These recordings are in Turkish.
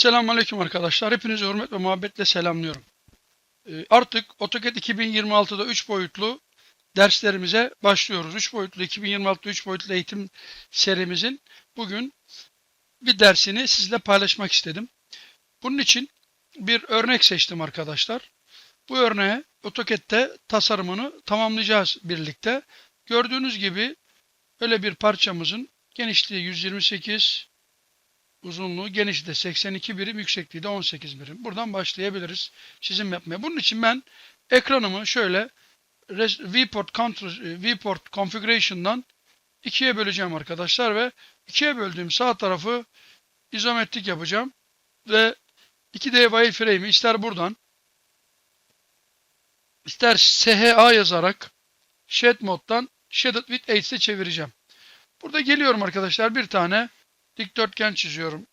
Selamünaleyküm arkadaşlar. Hepinizi hürmet ve muhabbetle selamlıyorum. Ee, Artık AutoCAD 2026'da 3 boyutlu derslerimize başlıyoruz. 3 boyutlu 2026'da 3 boyutlu eğitim serimizin bugün bir dersini sizle paylaşmak istedim. Bunun için bir örnek seçtim arkadaşlar. Bu örneğe AutoCAD'te tasarımını tamamlayacağız birlikte. Gördüğünüz gibi öyle bir parçamızın genişliği 128, uzunluğu genişliği de 82 birim, yüksekliği de 18 birim. Buradan başlayabiliriz çizim yapmaya. Bunun için ben ekranımı şöyle viewport, counter, e, viewport configuration'dan ikiye böleceğim arkadaşlar ve ikiye böldüğüm sağ tarafı izometrik yapacağım ve 2D wireframe'i ister buradan ister SHA yazarak Shed moddan Shaded with Aids'e çevireceğim. Burada geliyorum arkadaşlar bir tane dikdörtgen çiziyorum.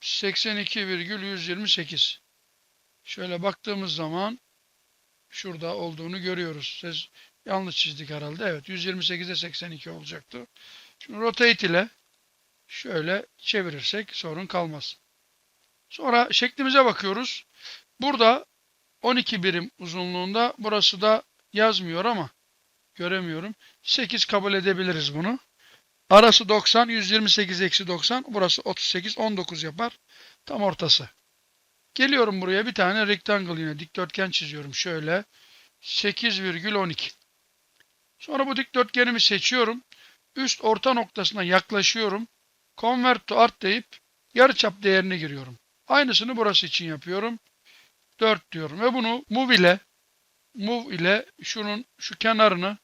82,128. Şöyle baktığımız zaman şurada olduğunu görüyoruz. Siz yanlış çizdik herhalde. Evet 128'e 82 olacaktı. Şimdi rotate ile şöyle çevirirsek sorun kalmaz. Sonra şeklimize bakıyoruz. Burada 12 birim uzunluğunda burası da yazmıyor ama göremiyorum. 8 kabul edebiliriz bunu. Arası 90, 128 eksi 90. Burası 38, 19 yapar. Tam ortası. Geliyorum buraya bir tane rectangle yine dikdörtgen çiziyorum. Şöyle 8,12. Sonra bu dikdörtgenimi seçiyorum. Üst orta noktasına yaklaşıyorum. Convert to art deyip yarıçap değerini giriyorum. Aynısını burası için yapıyorum. 4 diyorum ve bunu move ile move ile şunun şu kenarını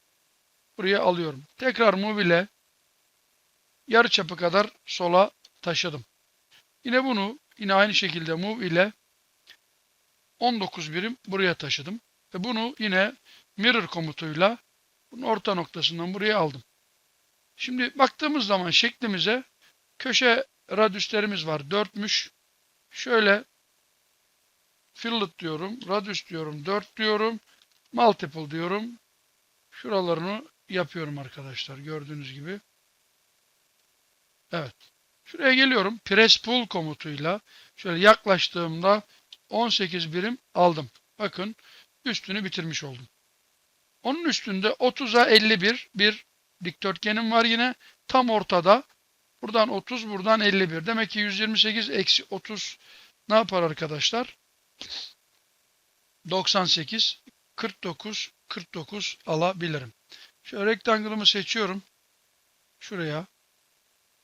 buraya alıyorum. Tekrar move ile yarı çapı kadar sola taşıdım. Yine bunu yine aynı şekilde move ile 19 birim buraya taşıdım. Ve bunu yine mirror komutuyla bunun orta noktasından buraya aldım. Şimdi baktığımız zaman şeklimize köşe radyüslerimiz var. 4'müş. Şöyle fillet diyorum, radius diyorum, 4 diyorum, multiple diyorum. Şuralarını yapıyorum arkadaşlar gördüğünüz gibi. Evet. Şuraya geliyorum. Press pull komutuyla şöyle yaklaştığımda 18 birim aldım. Bakın üstünü bitirmiş oldum. Onun üstünde 30'a 51 bir dikdörtgenim var yine. Tam ortada. Buradan 30, buradan 51. Demek ki 128 eksi 30 ne yapar arkadaşlar? 98, 49, 49 alabilirim. Şöyle rektangle'ımı seçiyorum. Şuraya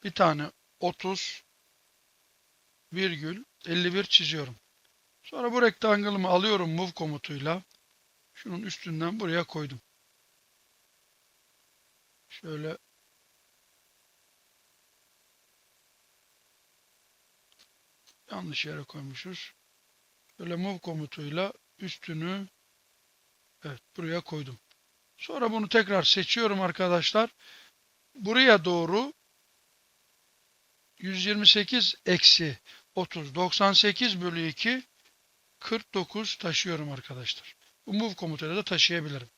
bir tane 30 virgül 51 çiziyorum. Sonra bu rektangle'ımı alıyorum move komutuyla. Şunun üstünden buraya koydum. Şöyle yanlış yere koymuşuz. Böyle move komutuyla üstünü evet buraya koydum. Sonra bunu tekrar seçiyorum arkadaşlar. Buraya doğru 128 eksi 30 98 bölü 2 49 taşıyorum arkadaşlar. Bu move komutuyla da taşıyabilirim.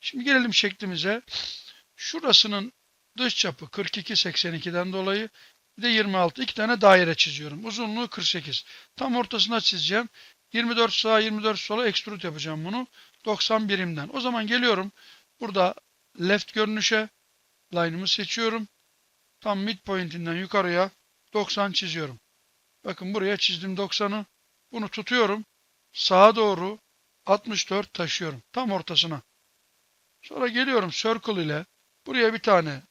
Şimdi gelelim şeklimize. Şurasının dış çapı 42 82'den dolayı bir de 26 iki tane daire çiziyorum. Uzunluğu 48. Tam ortasına çizeceğim. 24 sağa 24 sola extrude yapacağım bunu. 90 birimden. O zaman geliyorum. Burada left görünüşe line'ımı seçiyorum. Tam midpoint'inden yukarıya 90 çiziyorum. Bakın buraya çizdim 90'ı. Bunu tutuyorum. Sağa doğru 64 taşıyorum. Tam ortasına. Sonra geliyorum circle ile buraya bir tane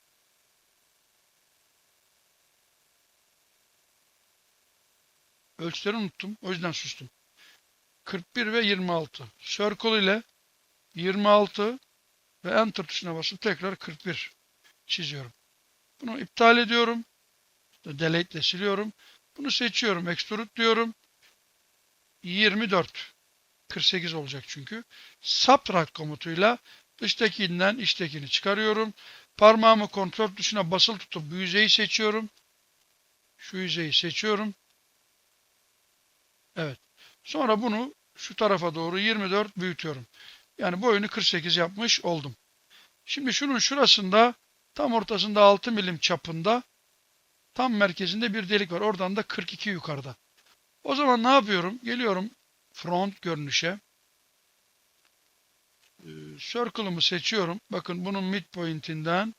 ölçüleri unuttum. O yüzden sustum. 41 ve 26. Circle ile 26 ve Enter tuşuna basıp tekrar 41 çiziyorum. Bunu iptal ediyorum. Delete ile siliyorum. Bunu seçiyorum. Extrude diyorum. 24. 48 olacak çünkü. Subtract komutuyla dıştakinden içtekini çıkarıyorum. Parmağımı kontrol tuşuna basılı tutup bu yüzeyi seçiyorum. Şu yüzeyi seçiyorum. Evet. Sonra bunu şu tarafa doğru 24 büyütüyorum. Yani boyunu 48 yapmış oldum. Şimdi şunun şurasında tam ortasında 6 milim çapında Tam merkezinde bir delik var. Oradan da 42 yukarıda. O zaman ne yapıyorum? Geliyorum front görünüşe. Ee, Circle'ımı seçiyorum. Bakın bunun midpoint'inden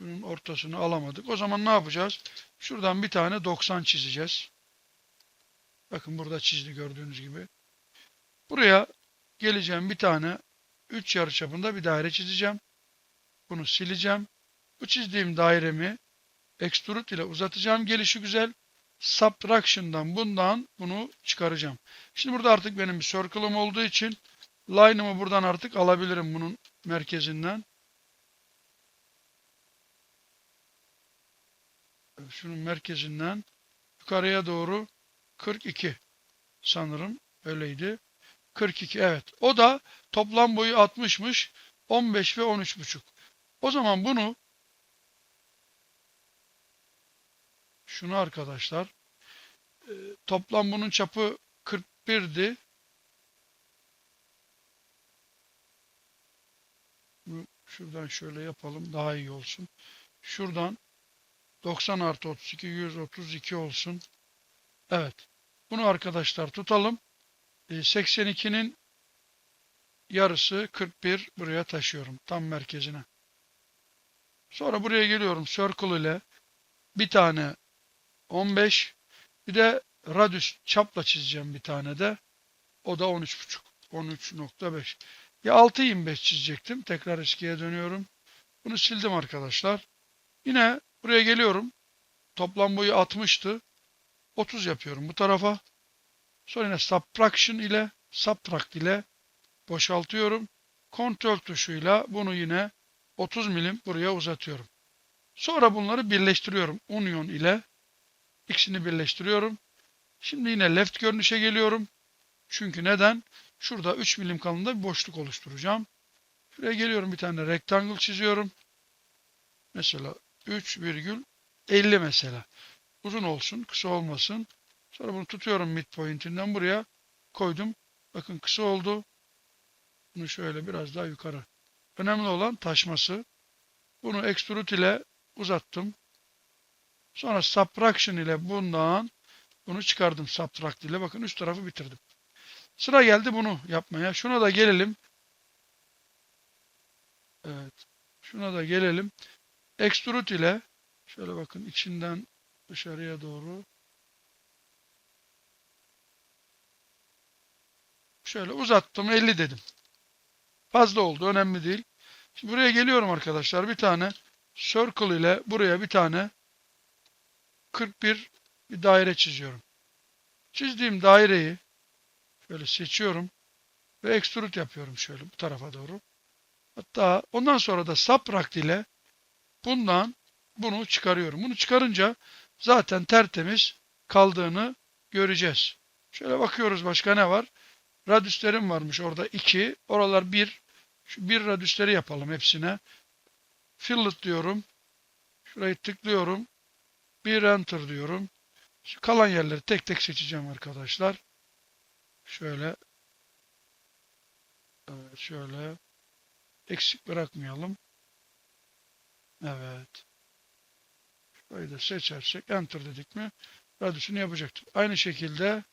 bunun ortasını alamadık. O zaman ne yapacağız? Şuradan bir tane 90 çizeceğiz. Bakın burada çizdi gördüğünüz gibi. Buraya geleceğim bir tane 3 yarıçapında bir daire çizeceğim. Bunu sileceğim. Bu çizdiğim dairemi extrude ile uzatacağım. Gelişi güzel. Subtraction'dan bundan bunu çıkaracağım. Şimdi burada artık benim bir circle'ım olduğu için line'ımı buradan artık alabilirim bunun merkezinden. Şunun merkezinden yukarıya doğru 42 sanırım öyleydi. 42 evet. O da toplam boyu 60'mış. 15 ve 13,5. O zaman bunu şunu arkadaşlar e, toplam bunun çapı 41'di. Bu- Şuradan şöyle yapalım daha iyi olsun. Şuradan 90 artı 32 132 olsun. Evet. Bunu arkadaşlar tutalım. E, 82'nin yarısı 41 buraya taşıyorum. Tam merkezine. Sonra buraya geliyorum circle ile bir tane 15 bir de radius çapla çizeceğim bir tane de. O da 13.5. 13.5. Ya 6.25 çizecektim. Tekrar eskiye dönüyorum. Bunu sildim arkadaşlar. Yine buraya geliyorum. Toplam boyu 60'tı. 30 yapıyorum bu tarafa. Sonra yine subtraction ile subtract ile boşaltıyorum. Ctrl tuşuyla bunu yine 30 milim buraya uzatıyorum. Sonra bunları birleştiriyorum. Union ile ikisini birleştiriyorum. Şimdi yine left görünüşe geliyorum. Çünkü neden? Şurada 3 milim kalınlığında bir boşluk oluşturacağım. Şuraya geliyorum bir tane rectangle çiziyorum. Mesela 3,50 mesela. Uzun olsun, kısa olmasın. Sonra bunu tutuyorum midpoint'inden buraya koydum. Bakın kısa oldu. Bunu şöyle biraz daha yukarı. Önemli olan taşması. Bunu extrude ile uzattım. Sonra subtraction ile bundan bunu çıkardım subtract ile. Bakın üst tarafı bitirdim. Sıra geldi bunu yapmaya. Şuna da gelelim. Evet. Şuna da gelelim. Extrude ile şöyle bakın içinden dışarıya doğru şöyle uzattım 50 dedim. Fazla oldu önemli değil. Şimdi buraya geliyorum arkadaşlar. Bir tane circle ile buraya bir tane 41 bir daire çiziyorum. Çizdiğim daireyi şöyle seçiyorum ve extrude yapıyorum şöyle bu tarafa doğru. Hatta ondan sonra da subtract ile bundan bunu çıkarıyorum. Bunu çıkarınca zaten tertemiz kaldığını göreceğiz. Şöyle bakıyoruz başka ne var? Radüslerim varmış orada 2. Oralar 1. Şu 1 radüsleri yapalım hepsine. Fillet diyorum. Şurayı tıklıyorum. Bir enter diyorum. Şu kalan yerleri tek tek seçeceğim arkadaşlar. Şöyle. Evet şöyle. Eksik bırakmayalım. Evet. Şurayı da seçersek enter dedik mi radyosunu yapacaktır. Aynı şekilde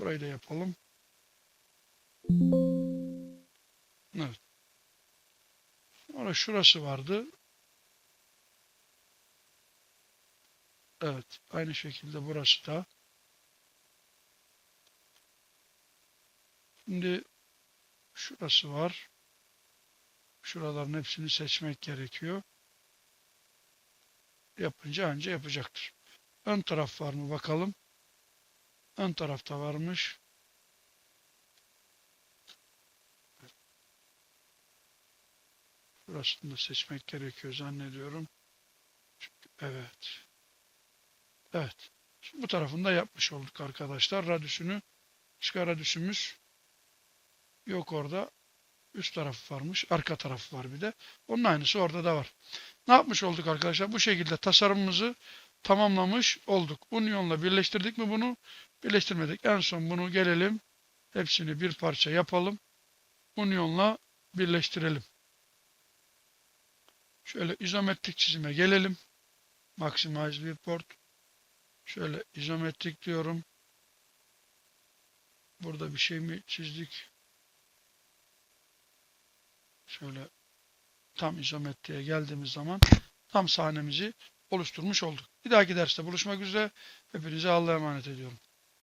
burayı da yapalım. Evet. Sonra şurası vardı. Evet. Aynı şekilde burası da. Şimdi şurası var. Şuraların hepsini seçmek gerekiyor. Yapınca anca yapacaktır. Ön taraf var mı bakalım. Ön tarafta varmış. Burasını da seçmek gerekiyor zannediyorum. Evet. Evet. Şimdi bu tarafını da yapmış olduk arkadaşlar. Radyüsünü çıkar radyüsümüz yok orada. Üst tarafı varmış. Arka tarafı var bir de. Onun aynısı orada da var. Ne yapmış olduk arkadaşlar? Bu şekilde tasarımımızı tamamlamış olduk. Union'la birleştirdik mi bunu? Birleştirmedik. En son bunu gelelim. Hepsini bir parça yapalım. Union'la birleştirelim. Şöyle izometrik çizime gelelim. Maximize viewport. Şöyle izometrik diyorum. Burada bir şey mi çizdik? Şöyle tam izometriye geldiğimiz zaman tam sahnemizi oluşturmuş olduk. Bir dahaki derste buluşmak üzere. Hepinize Allah'a emanet ediyorum.